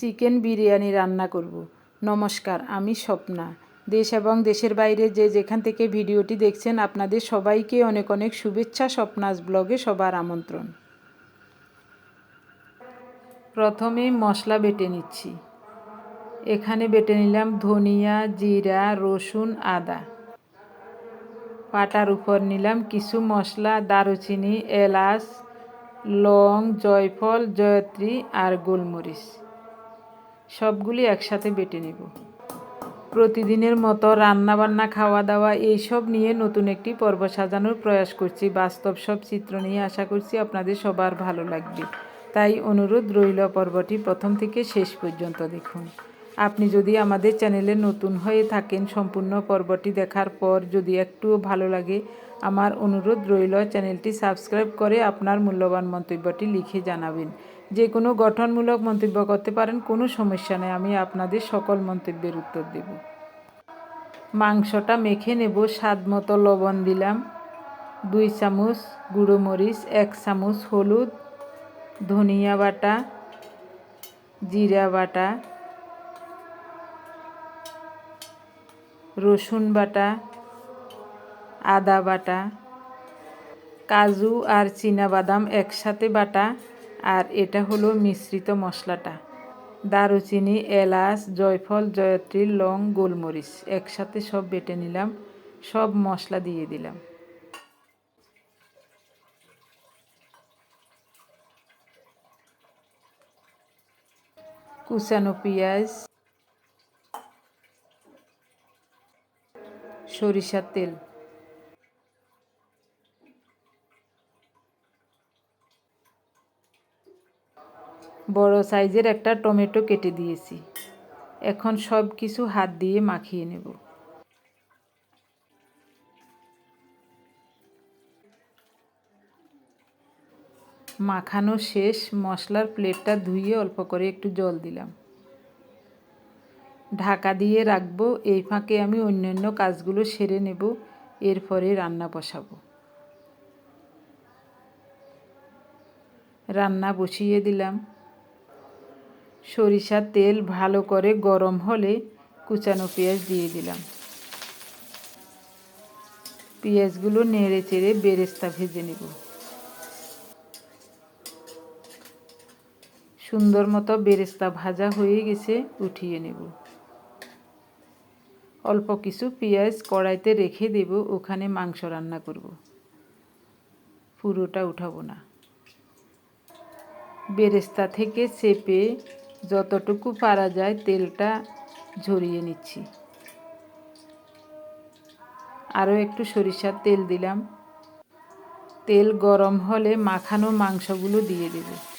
Chicken biryani রান্না করব। নমস্কার, আমি স্বপ্না। দেশ এবং দেশের বাইরে যে যেখান থেকে ভিডিওটি দেখছেন, আপনাদের সবাইকে অনেক অনেক শুভেচ্ছা, স্বপ্নাস ব্লগে সবার আমন্ত্রণ। প্রথমে মশলা বেটে নিচ্ছি। এখানে বেটে নিলাম ধনিয়া, জিরা, রসুন, আদা। পাটার উপর নিলাম কিছু মশলা, দারুচিনি, এলাচ, লং, জয়ফল, জয়ত্রী আর গোলমরিচ। সবগুলি একসাথে বেটে নেব। প্রতিদিনের মতো রান্না বান্না খাওয়া দাওয়া এইসব নিয়ে নতুন একটি পর্ব সাজানোর প্রয়াস করছি। বাস্তব সব চিত্র নিয়ে আশা করছি আপনাদের সবার ভালো লাগবে। তাই অনুরোধ রইল পর্বটি প্রথম থেকে শেষ পর্যন্ত দেখুন। আপনি যদি আমাদের চ্যানেলে নতুন হয়ে থাকেন, সম্পূর্ণ পর্বটি দেখার পর যদি একটুও ভালো লাগে, আমার অনুরোধ রইল চ্যানেলটি সাবস্ক্রাইব করে আপনার মূল্যবান মন্তব্যটি লিখে জানাবেন। যে কোনো গঠনমূলক মন্তব্য করতে পারেন, কোনো সমস্যা নেই। আমি আপনাদের সকল মন্তব্যের উত্তর দেব। মাংসটা মেখে নেব, স্বাদ মতো লবণ দিলাম। দুই চামচ গুঁড়ো মরিচ, এক চামচ হলুদ, ধনিয়া বাটা, জিরা বাটা, রসুন বাটা, আদা বাটা, কাজু আর বাদাম একসাথে বাটা। আর এটা হলো মিশ্রিত মশলাটা। দারুচিনি, এলাচ, জয়ফল, জয়ত্রী, লং, গোলমরিচ, একসাথে সব বেটে নিলাম, সব মশলা দিয়ে দিলাম। কুচানো পেঁয়াজ, সরিষার তেল। বড় সাইজের একটা টমেটো কেটে দিয়েছি। এখন সব কিছু হাত দিয়ে মাখিয়ে নেব। মাখানো শেষ, মশলার প্লেটটা ধুয়ে অল্প করে একটু জল দিলাম। ঢাকা দিয়ে রাখব, এই ফাঁকে আমি অন্যান্য কাজগুলো সেরে নেব, এরপরে রান্না বসাবো। রান্না বসিয়ে দিলাম। সরিষার তেল ভালো করে গরম হলে কুচানো পেঁয়াজ দিয়ে দিলাম। পেঁয়াজগুলো নেড়ে চেড়ে বেরেস্তা ভেজে নেব। সুন্দর মতো বেরেস্তা ভাজা হয়ে গেছে, উঠিয়ে নেব। অল্প কিছু পেঁয়াজ কড়াইতে রেখে দেব, ওখানে মাংস রান্না করব। পুরোটা উঠাবো না। বেরেস্তা থেকে চেপে যতটুকু পারা যায় তেলটা ঝরিয়ে নিচ্ছি। আরও একটু সরিষার তেল দিলাম। তেল গরম হলে মাখানো মাংসগুলো দিয়ে দেবো।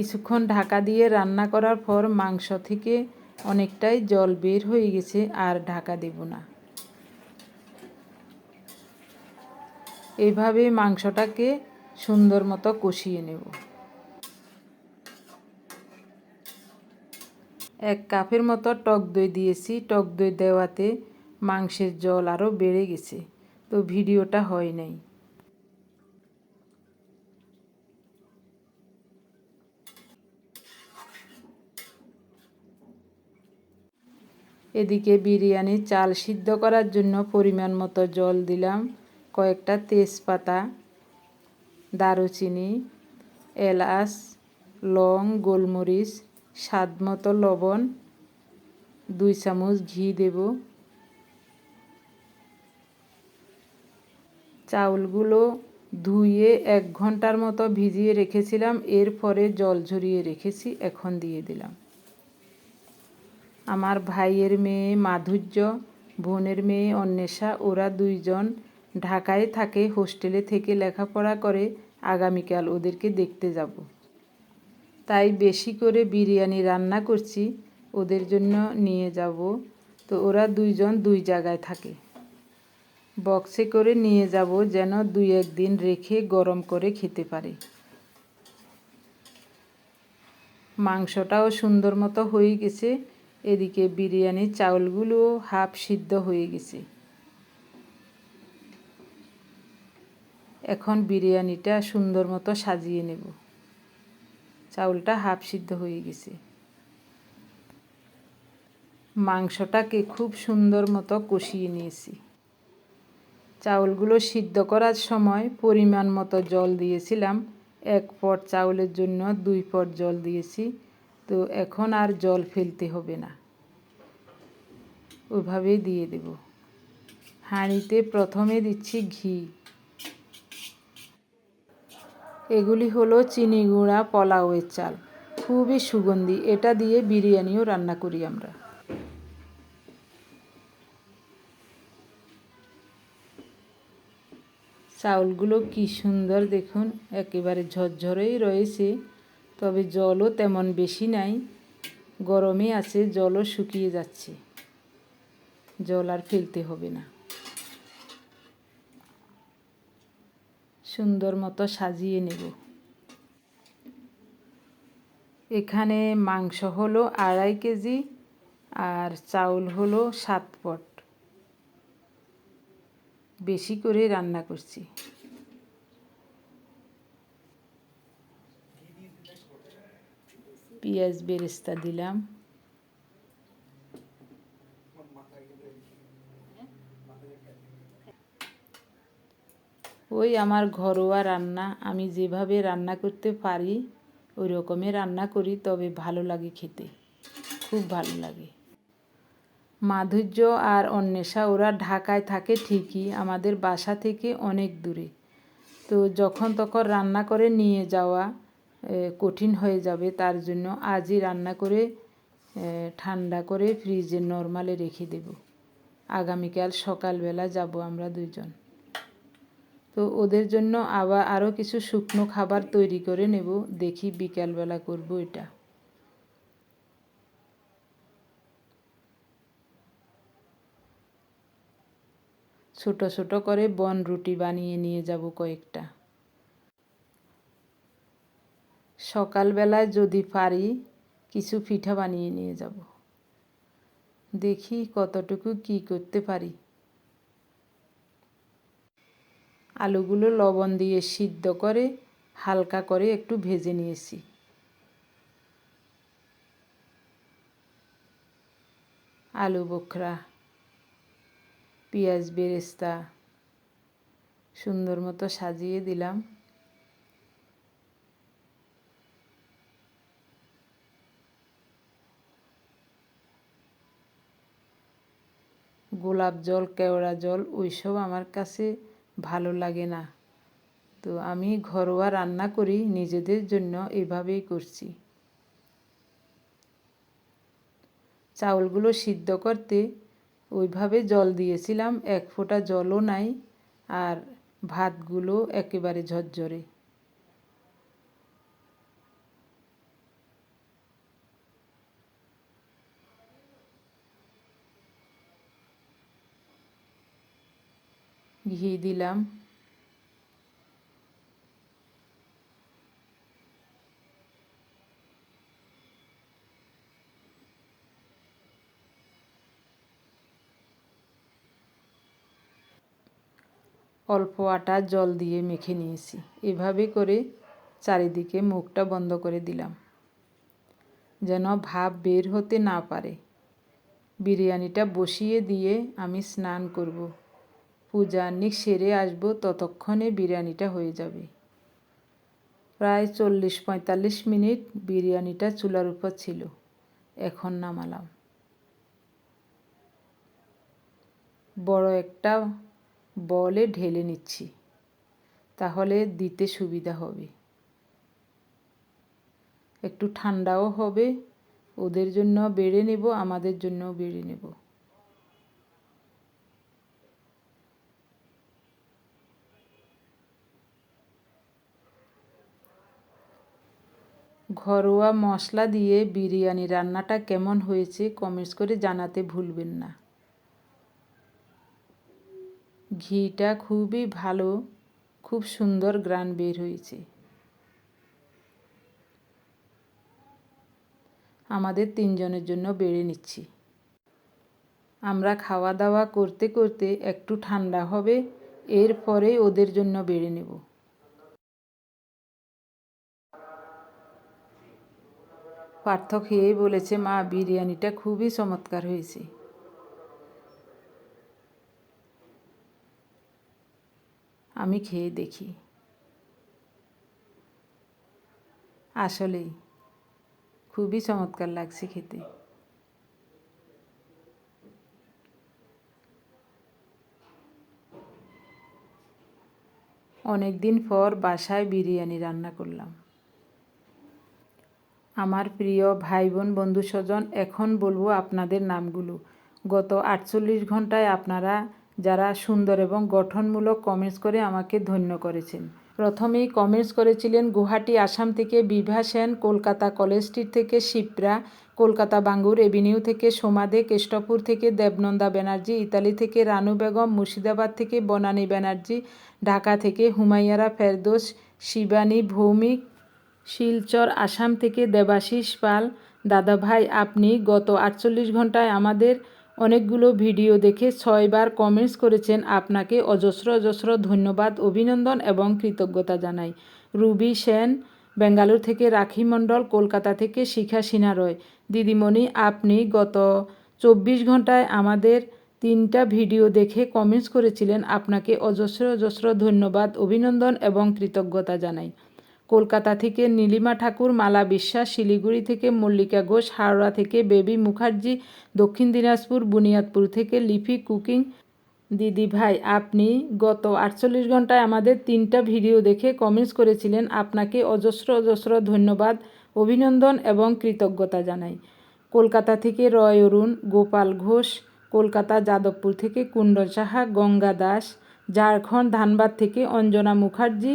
কিছুক্ষণ ঢাকা দিয়ে রান্না করার পর মাংস থেকে অনেকটাই জল বের হয়ে গেছে, আর ঢাকা দেব না। এইভাবে মাংসটাকে সুন্দর মতো কষিয়ে নেব। এক কাপের মতো টক দই দিয়েছি। টক দই দেওয়াতে মাংসের জল আরও বেড়ে গেছে, তো ভিডিওটা হয় নাই। এদিকে বিরিয়ানি চাল সিদ্ধ করার জন্য পরিমাণ মতো জল দিলাম, কয়েকটা তেজপাতা, দারুচিনি, এলাচ, লং, গোলমরিচ, স্বাদ মতো লবণ, দুই চামচ ঘি দেব। চাউলগুলো ধুয়ে এক ঘণ্টার মতো ভিজিয়ে রেখেছিলাম, এরপরে জল ঝরিয়ে রেখেছি, এখন দিয়ে দিলাম। আমার ভাইয়ের মেয়ে মাধুর্য, বোনের মেয়ে অন্বেষা, ওরা দুইজন ঢাকায় থাকে, হোস্টেলে থেকে লেখাপড়া করে, আগামীকাল ওদেরকে দেখতে যাব। তাই বেশি করে বিরিয়ানি রান্না করছি, ওদের জন্য নিয়ে যাব। তো ওরা দুইজন দুই জায়গায় থাকে। বক্সে করে নিয়ে যাব যেন দুই একদিন রেখে গরম করে খেতে পারে। মাংসটাও সুন্দর মতো হয়ে গেছে এদিকে বিরিয়ানির চাউলগুলো হাফ সিদ্ধ হয়ে গেছে। এখন বিরিয়ানিটা সুন্দর মতো সাজিয়ে নেব। চাউলটা হাফ সিদ্ধ হয়ে গেছে। মাংসটাকে খুব সুন্দর মতো কষিয়ে নিয়েছি। চাউলগুলো সিদ্ধ করার সময় পরিমাণ মতো জল দিয়েছিলাম। এক পট চাউলের জন্য দুই পট জল দিয়েছি। তো এখন আর জল ফেলতে হবে না। ওইভাবেই দিয়ে দেব। হাঁড়িতে প্রথমে দিচ্ছি ঘি। এগুলি হলো চিনি গুঁড়া, পোলাওয়ের চাল। খুবই সুগন্ধি। এটা দিয়ে বিরিয়ানিও রান্না করি আমরা। চাউলগুলো কি সুন্দর দেখুন। একেবারে ঝরঝরেই রয়েছে। তবে জলও তেমন বেশি নাই। গরমে আছে, জলও শুকিয়ে যাচ্ছে। জল আর ফেলতে হবে না। সুন্দর মতো সাজিয়ে নেব। এখানে মাংস হলো আড়াই কেজি আর চাউল হলো সাত পট। বেশি করে রান্না করছি। পেঁয়াজ বেরেস্তা দিলাম ওই আমার ঘরোয়া রান্না। আমি যেভাবে রান্না করতে পারি ওই রকমের রান্না করি, তবে ভালো লাগে খেতে। খুব ভালো লাগে। মাধুর্য আর অন্বেষা, ওরা ঢাকায় থাকে ঠিকই, আমাদের বাসা থেকে অনেক দূরে। তো যখন তখন রান্না করে নিয়ে যাওয়া কঠিন হয়ে যাবে। তার জন্য আজই রান্না করে ঠান্ডা করে ফ্রিজে নর্মালে রেখে দেব। আগামীকাল সকালবেলা যাব আমরা দুইজন। তো ওদের জন্য আবার আরও কিছু শুকনো খাবার তৈরি করে নেব। দেখি বিকালবেলা করব এটা। ছোট ছোট করে বন রুটি বানিয়ে নিয়ে যাব কয়েকটা। সকালবেলায় যদি পারি, কিছু পিঠা বানিয়ে নিয়ে যাব। দেখি কতটুকু কি করতে পারি। আলুগুলো লবণ দিয়ে সিদ্ধ করে, হালকা করে একটু ভেজে নিয়েছি। আলু বোখরা, পেঁয়াজ বেরেস্তা, সুন্দর মতো সাজিয়ে দিলাম। গোলাপ জল, কেওড়া জল, ওইসব আমার কাছে ভালো লাগে না। তো আমি ঘরোয়া রান্না করি, নিজেদের জন্য এভাবেই করছি। চাউলগুলো সিদ্ধ করতে ওইভাবে জল দিয়েছিলাম, এক ফোঁটা জলও নাই, আর ভাতগুলো একেবারে ঝরঝরে। ঘি দিলাম। অল্প আটা জল দিয়ে মেখে নিয়েছি। এভাবে করে চারিদিকে মুখটা বন্ধ করে দিলাম। যেন ভাব বের হতে না পারে। বিরিয়ানিটা বসিয়ে দিয়ে আমি স্নান করব। পূজান্নিক সেরে আসব, ততক্ষণে বিরিয়ানিটা হয়ে যাবে। প্রায় চল্লিশ পঁয়তাল্লিশ মিনিট বিরিয়ানিটা চুলার উপর ছিল। এখন নামালাম। বড় একটা বলে ঢেলে নিচ্ছি। তাহলে দিতে সুবিধা হবে। একটু ঠান্ডাও হবে। ওদের জন্য বেড়ে নেব, আমাদের জন্যও বেড়ে নেব। ঘরোয়া মশলা দিয়ে বিরিয়ানি রান্নাটা কেমন হয়েছে কমেন্টস করে জানাতে ভুলবেন না। ঘিটা খুবই ভালো, খুব সুন্দর গ্রান বের হয়েছে। আমাদের তিনজনের জন্য বেড়ে নিচ্ছি। আমরা খাওয়া দাওয়া করতে করতে একটু ঠান্ডা হবে, এরপরে ওদের জন্য বেড়ে নেব। পার্থ খেয়েই বলেছে, মা, বিরিয়ানিটা খুবই চমৎকার হয়েছে। আমি খেয়ে দেখি। আসলেই খুবই চমৎকার লাগছে খেতে। অনেক দিন পর বাসায় বিরিয়ানি রান্না করলাম। আমার প্রিয় ভাই বোন বন্ধু স্বজন এখন বলব আপনাদের নামগুলো। গত আটচল্লিশ ঘন্টায় আপনারা যারা সুন্দর এবং গঠনমূলক কমেন্টস করে আমাকে ধন্য করেছেন। প্রথমেই কমেন্টস করেছিলেন, গুয়াহাটি, আসাম থেকে বিভা সেন, কলকাতা কলেজ স্ট্রিট থেকে শিপ্রা, কলকাতা বাঙ্গুর এভিনিউ থেকে সোমাদে কেষ্টপুর থেকে দেবনন্দা ব্যানার্জি, ইতালি থেকে রানু বেগম, মুর্শিদাবাদ থেকে বনানী ব্যানার্জি, ঢাকা থেকে হুমাইয়ারা ফেরদোস, শিবানী ভৌমিক শিলচর, আসাম থেকে দেবাশিস পাল দাদাভাই আপনি গত আটচল্লিশ ঘন্টায় আমাদের অনেকগুলো ভিডিও দেখে ছয়বার কমেন্টস করেছেন। আপনাকে অজস্র অজস্র ধন্যবাদ, অভিনন্দন এবং কৃতজ্ঞতা জানাই। রুবি সেন, বেঙ্গালুর থেকে রাখি মণ্ডল, কলকাতা থেকে শিখা সিনহা রয় দিদিমণি, আপনি গত চব্বিশ ঘন্টায় আমাদের তিনটা ভিডিও দেখে কমেন্টস করেছিলেন। আপনাকে অজস্র অজস্র ধন্যবাদ, অভিনন্দন এবং কৃতজ্ঞতা জানাই। কলকাতা থেকে নীলিমা ঠাকুর, মালা বিশ্বাস, শিলিগুড়ি থেকে মল্লিকা ঘোষ, হাওড়া থেকে বেবি মুখার্জি, দক্ষিণ দিনাজপুর, বুনিয়াদপুর থেকে লিপি কুকিং। দিদি ভাই, আপনি গত আটচল্লিশ ঘন্টায় আমাদের তিনটা ভিডিও দেখে কমেন্টস করেছিলেন। আপনাকে অজস্র অজস্র ধন্যবাদ, অভিনন্দন এবং কৃতজ্ঞতা জানাই। কলকাতা থেকে রয় অরুণ, গোপাল ঘোষ, কলকাতা যাদবপুর থেকে কুণ্ড সাহা, গঙ্গা দাস, ঝাড়খণ্ড ধানবাদ থেকে অঞ্জনা মুখার্জি